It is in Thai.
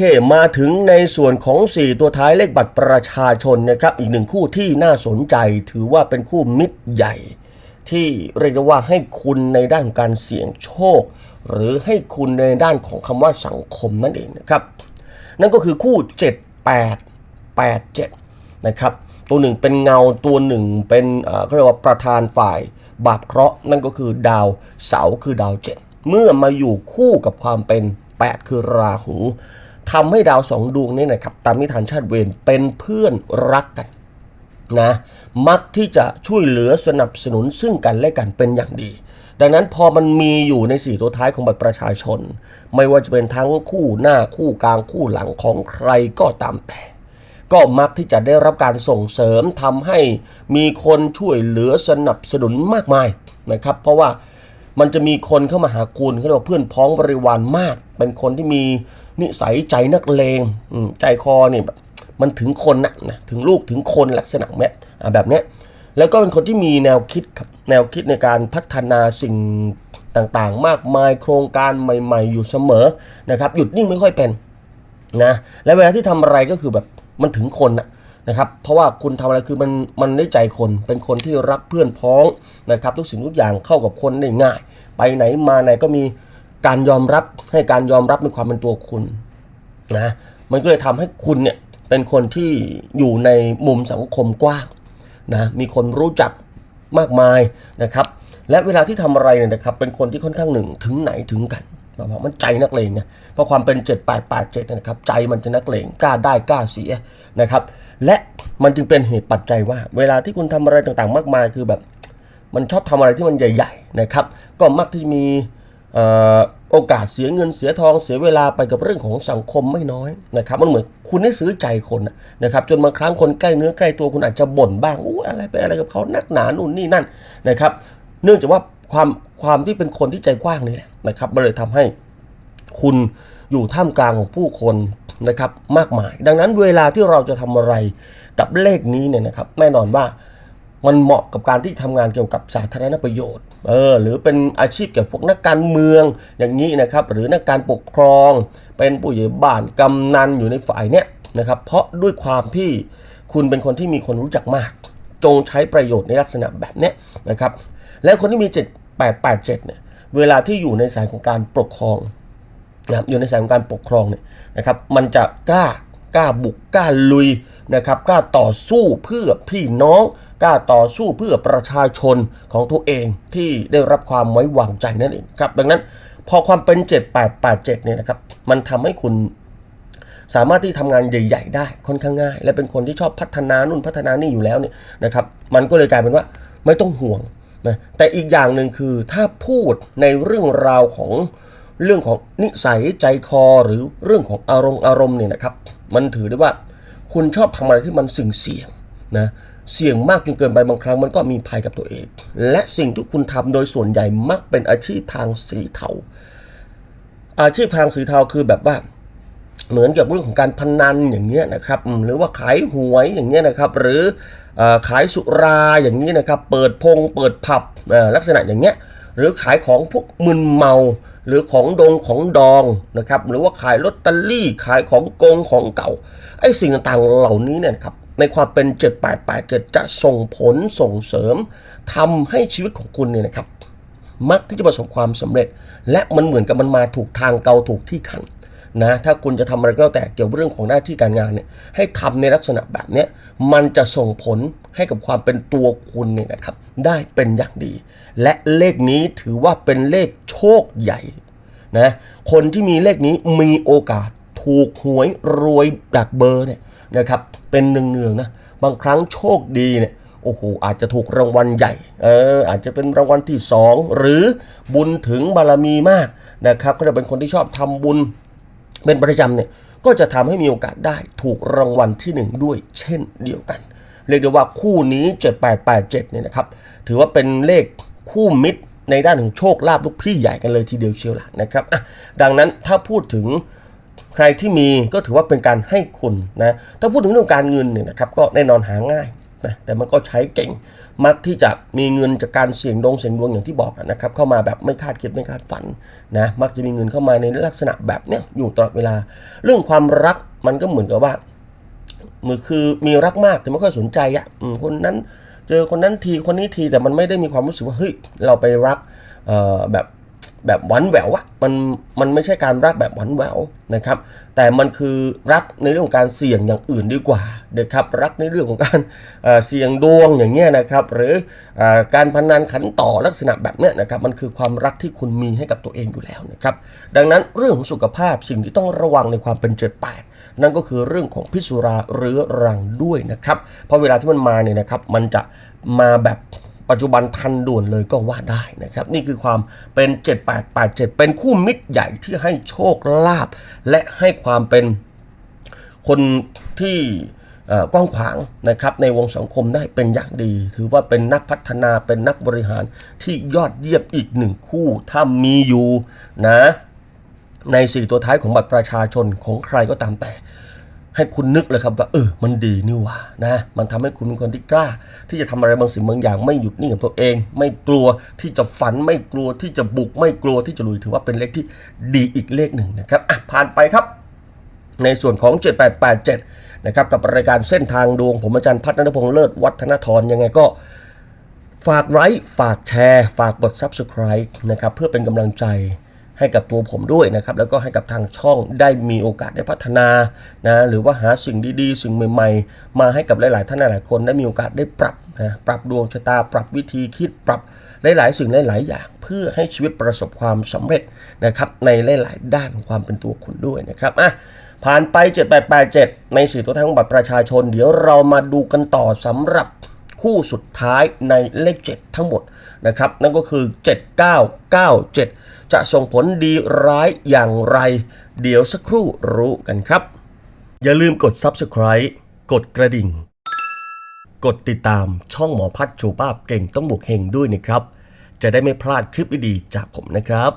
เค มาถึงในส่วนของ 4 ตัวท้ายเลขบัตรประชาชนนะครับ อีกหนึ่งคู่ที่น่าสนใจถือว่าเป็นคู่มิตรใหญ่ ที่เรียกได้ว่าให้คุณในด้านการเสี่ยงโชค หรือให้คุณในด้านของคำว่าสังคมนั่นเองนะครับ นั่นก็คือคู่ 7887 นะครับ ตัวหนึ่งเป็นเงาตัวหนึ่งเป็นเขาเรียกว่าประธานฝ่ายบาปเคราะห์นั่นก็คือดาวเสาคือดาวเจ็ดเมื่อมาอยู่คู่กับความเป็น 8 คือราหู ทำให้ดาวสองดวงนี้นะครับตามนิทานชาติเวรเป็นเพื่อนรักกันนะมักที่จะช่วยเหลือสนับสนุนซึ่งกันและกันเป็นอย่างดี ดังนั้นพอมันมีอยู่ในสี่ตัวท้ายของบัตรประชาชน ไม่ว่าจะเป็นทั้งคู่หน้าคู่กลางคู่หลังของใครก็ตามแต่ก็มักที่จะได้รับการส่งเสริมทำให้มีคนช่วยเหลือสนับสนุนมากมายนะครับ เพราะว่า มันจะมีคนเข้ามาหาคุณเขาเรียกว่าเพื่อนพ้องบริวารมาก เป็นคนที่มีนิสัยใจนักเลงใจคอเนี่ยมันถึงคนนะนะถึงลูกถึงคนลักษณะเนี้ยอะแบบเนี้ยแล้วก็เป็นคนที่มีแนวคิดแนวคิดในการพัฒนาสิ่งต่างๆ มากมายโครงการใหม่ ๆ อยู่เสมอนะครับหยุดนิ่งไม่ค่อยเป็นนะและเวลาที่ทำอะไรก็คือแบบมันถึงคนนะ นะครับเพราะว่าคุณทำอะไรคือมันมันได้ใจคนเป็นคนที่รักเพื่อนพ้องนะครับทุกสิ่งทุกอย่างเข้ากับคนได้ง่าย ไปไหนมาไหนก็มีการยอมรับให้การยอมรับในความเป็นตัวคุณนะมันก็เลยทำให้คุณเนี่ยเป็นคนที่อยู่ในมุมสังคมกว้างนะมีคนรู้จักมากมายนะครับ และเวลาที่ทำอะไรเนี่ยนะครับเป็นคนที่ค่อนข้างหนึ่งถึงไหนถึงกัน แบบว่ามันใจนักเลงไงเพราะความเป็น 7887เนยนะครับใจมันจะนักเลงกล้าได้กล้าเสียนะครับและมันจึงเป็นเหตุปัจจัยว่า เวลาที่คุณทำอะไรต่างๆ มากมายคือแบบ มันชอบทำอะไรที่มันใหญ่ ๆนะครับ ก็มักที่มีโอกาสเสียเงินเสียทองเสียเวลาไปกับเรื่องของสังคมไม่น้อยนะครับ มันเหมือนคุณได้ซื้อใจคนนะนะครับ จนบางครั้งคนใกล้เนื้อใกล้ตัวคุณอาจจะบ่นบ้างอู้อะไรไปอะไรกับเขานักหนานู่นนี่นั่นนะครับ เนื่องจากว่า ความความที่เป็นคนที่ใจกว้างนี่แหละนะครับมันเลยทำให้คุณอยู่ท่ามกลางของผู้คนนะครับมากมาย ดังนั้นเวลาที่เราจะทำอะไรกับเลขนี้เนี่ยนะครับแน่นอนว่ามันเหมาะกับการที่ทำงานเกี่ยวกับสาธารณประโยชน์เออหรือเป็นอาชีพเกี่ยวกับพวกนักการเมืองอย่างนี้นะครับ หรือนักการปกครอง เป็นผู้ใหญ่บ้านกำนันอยู่ในฝ่ายเนี้ยนะครับเพราะด้วยความที่คุณเป็นคนที่มีคนรู้จักมาก จงใช้ประโยชน์ในลักษณะแบบนี้นะครับ และคนที่มี 887เนี่ยเวลาที่อยู่ในสายของการปกครองนะครับอยู่ในสายของการปกครองเนี่ยนะครับมันจะกล้ากล้าบุกกล้าลุยนะครับกล้าต่อสู้เพื่อพี่น้องกล้าต่อสู้เพื่อประชาชนของตัวเองที่ได้รับความไว้วางใจนั่นเองครับดังนั้นพอความเป็น 7887เนี่ยนะครับมันทำให้คุณสามารถที่ทำงานใหญ่ ๆ ได้ค่อนข้างง่าย และเป็นคนที่ชอบพัฒนานู่นพัฒนานี่อยู่แล้วเนี่ยนะครับมันก็เลยกลายเป็นว่าไม่ต้องห่วง นะแต่อีกอย่างหนึ่งคือถ้าพูดในเรื่องราวของเรื่องของนิสัยใจคอหรือเรื่องของอารมณ์อารมณ์เนี่ยนะครับ มันถือได้ว่าคุณชอบทำอะไรที่มันสิ่งเสี่ยงนะเสี่ยงมากจนเกินไปบางครั้งมันก็มีภัยกับตัวเอง และสิ่งที่คุณทำโดยส่วนใหญ่มักเป็นอาชีพทางสีเทาอาชีพทางสีเทาคือแบบว่า เหมือนกับเรื่องของการพนันอย่างเงี้ยนะครับหรือว่าขายหวยอย่างเงี้ยนะครับ หรืออขายสุราอย่างนี้นะครับ เปิดพงเปิดผับเอ่อลักษณะอย่างเงี้ยหรือขายของพวกมึนเมา หรือของดงของดองนะครับหรือว่าขายลอตเตอรี่ขายของโกงของเก่าไอ้สิ่งต่างๆเหล่านี้เนี่ยครับในความเป็น 7887 จะส่งผลส่งเสริมทำให้ชีวิตของคุณเนี่ยนะครับ มักที่จะประสบความสำเร็จ และมันเหมือนกับมันมาถูกทางเกาถูกที่ขัน นะถ้าคุณจะทำอะไรก็แล้วแต่เกี่ยวกับเรื่องของหน้าที่การงานเนี่ยให้ทำในลักษณะแบบเนี้ยมันจะส่งผลให้กับความเป็นตัวคุณเนี่ยนะครับ ได้เป็นอย่างดี และเลขนี้ถือว่าเป็นเลขโชคใหญ่นะคนที่มีเลขนี้มีโอกาสถูกหวยรวยจากเบอร์เนี่ยนะครับเป็นเนืองนะบางครั้งโชคดีเนี่ยโอ้โหอาจจะถูกรางวัลใหญ่เอออาจจะเป็นรางวัลที่สองหรือบุญถึงบารมีมากนะครับก็จะเป็นคนที่ชอบทำบุญ เป็นประจำเนี่ยก็จะทำให้มีโอกาสได้ถูกรางวัลที่หนึ่งด้วยเช่นเดียวกัน เรียกได้ว่าคู่นี้ 7887เนี่ยนะครับถือว่าเป็นเลขคู่มิตรในด้านของโชคลาภลูกพี่ใหญ่กันเลยทีเดียวเชียวล่ะนะครับอะดังนั้นถ้าพูดถึงใครที่มีก็ถือว่าเป็นการให้คุณนะถ้าพูดถึงเรื่องการเงินเนี่ยนะครับก็แน่นอนหาง่าย นะแต่มันก็ใช้เก่ง มักที่จะมีเงินจากการเสี่ยงดวงเสี่ยงดวงอย่างที่บอกนะครับ เข้ามาแบบไม่คาดคิดไม่คาดฝันนะ มักจะมีเงินเข้ามาในลักษณะแบบเนี้ยอยู่ตลอดเวลา เรื่องความรักมันก็เหมือนกับว่ามือคือมีรักมากแต่ไม่ค่อยสนใจอะ่ะคนนั้นเจอคนนั้นทีคนนี้ทีแต่มันไม่ได้มีความรู้สึกว่าเฮ้ยเราไปรักแบบ แบบหวานแหววอะมันมันไม่ใช่การรักแบบหวานแหววนะครับ แต่มันคือรักในเรื่องของการเสี่ยงอย่างอื่นดีกว่านะครับรักในเรื่องของการเสี่ยงดวงอย่างเงี้ยนะครับ หรือออการพนันขันต่อลักษณะแบบเนี้ยนะครับมันคือความรักที่คุณมีให้กับตัวเองอยู่แล้วนะครับ ดังนั้นเรื่องของสุขภาพสิ่งที่ต้องระวังในความเป็นเจ็ดแปดนั่นก็คือเรื่องของพิษสุราเรื้อรังด้วยนะครับ เพราะเวลาที่มันมาเนี่ยนะครับมันจะมาแบบ ปัจจุบันทันด่วนเลยก็ว่าได้นะครับ นี่คือความเป็น 7887 เป็นคู่มิตรใหญ่ที่ให้โชคลาภและให้ความเป็นคนที่กว้างขวางนะครับในวงสังคมได้เป็นอย่างดี ถือว่าเป็นนักพัฒนาเป็นนักบริหารที่ยอดเยี่ยมอีกหนึ่งคู่ ถ้ามีอยู่นะในสี่ตัวท้ายของบัตรประชาชนของใครก็ตามแต่ ให้คุณนึกเลยครับว่าเออมันดีนี่ว่านะมันทำให้คุณเป็นคนที่กล้า ที่จะทำอะไรบางสิ่งบางอย่างไม่หยุดนิ่งกับตัวเอง ไม่กลัวที่จะฝันไม่กลัวที่จะบุกไม่กลัวที่จะลุยถือว่าเป็นเลขที่ดีอีกเลขหนึ่งนะครับอะผ่านไปครับ ในส่วนของ 7887นะครับกับรายการเส้นทางดวงผมอาจารย์พัฒนพงษ์เลิศวัฒนทรยังไงก็ฝากไลค์ฝากแชร์ ฝากกด Subscribe นะครับเพื่อเป็นกำลังใจ ให้กับตัวผมด้วยนะครับ แล้วก็ให้กับทางช่องได้มีโอกาสได้พัฒนานะหรือว่าหาสิ่งดีๆ สิ่งใหม่ ๆ มาให้กับหลาย ๆ ท่านหลายๆคนได้มีโอกาสได้ปรับนะปรับดวงชะตา ปรับวิธีคิดปรับหลายๆ สิ่งหลาย ๆ อย่าง เพื่อให้ชีวิตประสบความสำเร็จนะครับในหลาย ๆ ด้านของความเป็นตัวคุณด้วยนะครับอะผ่านไป 7887 ในสี่ตัวแทนของบัตรประชาชน เดี๋ยวเรามาดูกันต่อสำหรับ คู่สุดท้ายในเลข 7 ทั้งหมดนะครับนั่นก็คือ 7997 จะส่งผลดีร้ายอย่างไร เดี๋ยวสักครู่รู้กันครับ อย่าลืมกด Subscribe กดกระดิ่ง กดติดตามช่องหมอพัดชูภาพเก่งต้องบวกเฮงด้วยนะครับ จะได้ไม่พลาดคลิปดีๆจากผมนะครับ